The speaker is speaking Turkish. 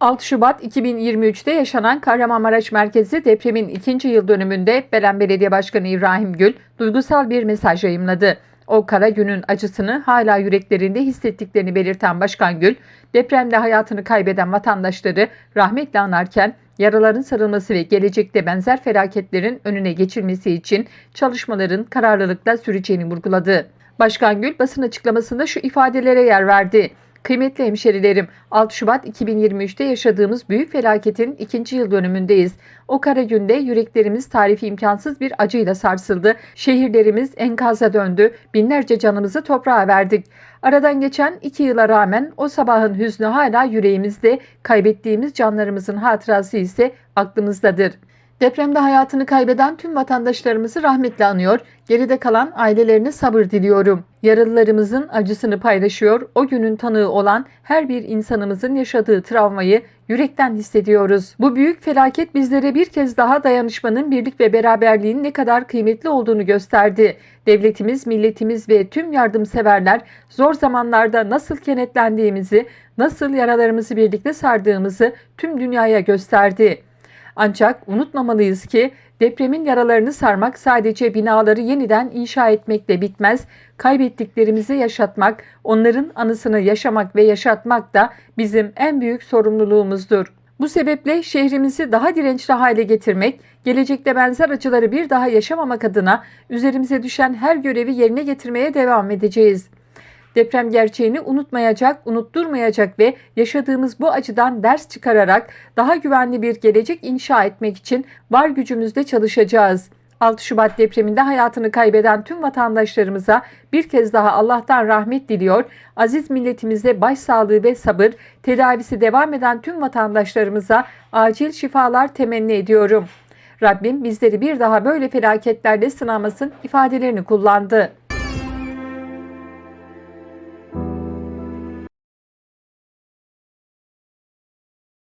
6 Şubat 2023'te yaşanan Kahramanmaraş merkezli depremin ikinci yıl dönümünde Belen Belediye Başkanı İbrahim Gül duygusal bir mesaj yayımladı. O kara günün acısını hala yüreklerinde hissettiklerini belirten Başkan Gül, depremde hayatını kaybeden vatandaşları rahmetle anarken yaraların sarılması ve gelecekte benzer felaketlerin önüne geçilmesi için çalışmaların kararlılıkla süreceğini vurguladı. Başkan Gül basın açıklamasında şu ifadelere yer verdi. Kıymetli hemşerilerim, 6 Şubat 2023'te yaşadığımız büyük felaketin ikinci yıl dönümündeyiz. O kara günde yüreklerimiz tarifi imkansız bir acıyla sarsıldı. Şehirlerimiz enkaza döndü. Binlerce canımızı toprağa verdik. Aradan geçen iki yıla rağmen o sabahın hüznü hala yüreğimizde. Kaybettiğimiz canlarımızın hatırası ise aklımızdadır. Depremde hayatını kaybeden tüm vatandaşlarımızı rahmetle anıyor. Geride kalan ailelerine sabır diliyorum. Yaralılarımızın acısını paylaşıyor. O günün tanığı olan her bir insanımızın yaşadığı travmayı yürekten hissediyoruz. Bu büyük felaket bizlere bir kez daha dayanışmanın, birlik ve beraberliğin ne kadar kıymetli olduğunu gösterdi. Devletimiz, milletimiz ve tüm yardımseverler zor zamanlarda nasıl kenetlendiğimizi, nasıl yaralarımızı birlikte sardığımızı tüm dünyaya gösterdi. Ancak unutmamalıyız ki depremin yaralarını sarmak sadece binaları yeniden inşa etmekle bitmez. Kaybettiklerimizi yaşatmak, onların anısını yaşamak ve yaşatmak da bizim en büyük sorumluluğumuzdur. Bu sebeple şehrimizi daha dirençli hale getirmek, gelecekte benzer acıları bir daha yaşamamak adına üzerimize düşen her görevi yerine getirmeye devam edeceğiz. Deprem gerçeğini unutmayacak, unutturmayacak ve yaşadığımız bu acıdan ders çıkararak daha güvenli bir gelecek inşa etmek için var gücümüzle çalışacağız. 6 Şubat depreminde hayatını kaybeden tüm vatandaşlarımıza bir kez daha Allah'tan rahmet diliyor. Aziz milletimize başsağlığı ve sabır, tedavisi devam eden tüm vatandaşlarımıza acil şifalar temenni ediyorum. Rabbim bizleri bir daha böyle felaketlerle sınamasın ifadelerini kullandı.